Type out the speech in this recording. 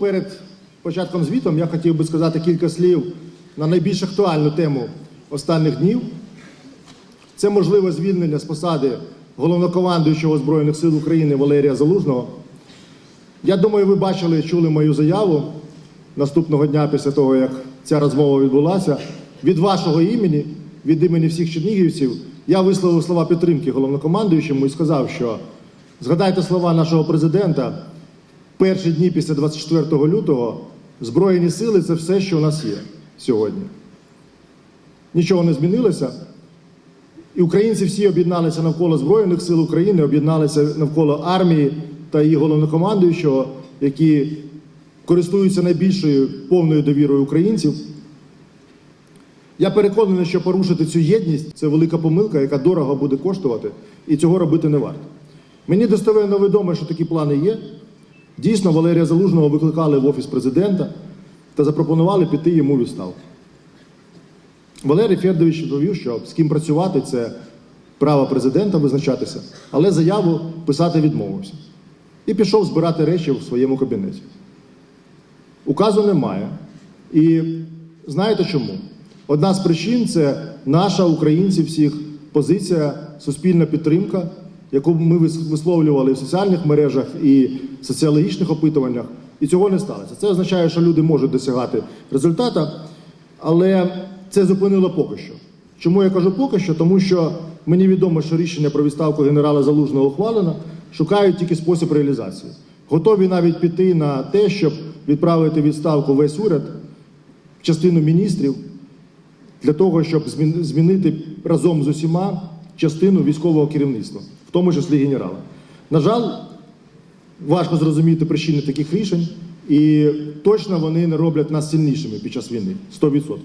Перед початком звітом я хотів би сказати кілька слів на найбільш актуальну тему останніх днів. Це можливе звільнення з посади головнокомандуючого Збройних сил України Валерія Залужного. Я думаю, ви бачили, чули мою заяву наступного дня після того, як ця розмова відбулася. Від вашого імені, від імені всіх чернігівців, я висловив слова підтримки головнокомандуючому і сказав, що згадайте слова нашого президента перші дні після 24 лютого Збройні сили це все, що у нас є сьогодні. Нічого не змінилося. І українці всі об'єдналися навколо Збройних сил України, об'єдналися навколо армії та її головнокомандуючого, які користуються найбільшою повною довірою українців. Я переконаний, що порушити цю єдність це велика помилка, яка дорого буде коштувати, і цього робити не варто. Мені достовірно відомо, що такі плани є. Дійсно, Валерія Залужного викликали в офіс президента та запропонували піти йому відставку. Валерій Федорович відповів, що з ким працювати це право президента визначатися, але заяву писати відмовився. І пішов збирати речі в своєму кабінеті. Указу немає. І знаєте чому? Одна з причин це наша українців всіх позиція, суспільна підтримка, яку ми вис- висловлювали в соціальних мережах і соціологічних опитуваннях, і цього не сталося. Це означає, що люди можуть досягати результата, але це зупинило поки що. Чому я кажу поки що? Тому що мені відомо, що рішення про відставку генерала Залужного ухвалено, шукають тільки спосіб реалізації. Готові навіть піти на те, щоб відправити відставку весь уряд, частину міністрів, для того, щоб змінити разом з усіма частину військового керівництва, в тому числі генерала. На жаль, важко зрозуміти причини таких рішень, і точно вони не роблять нас сильнішими під час війни 100%.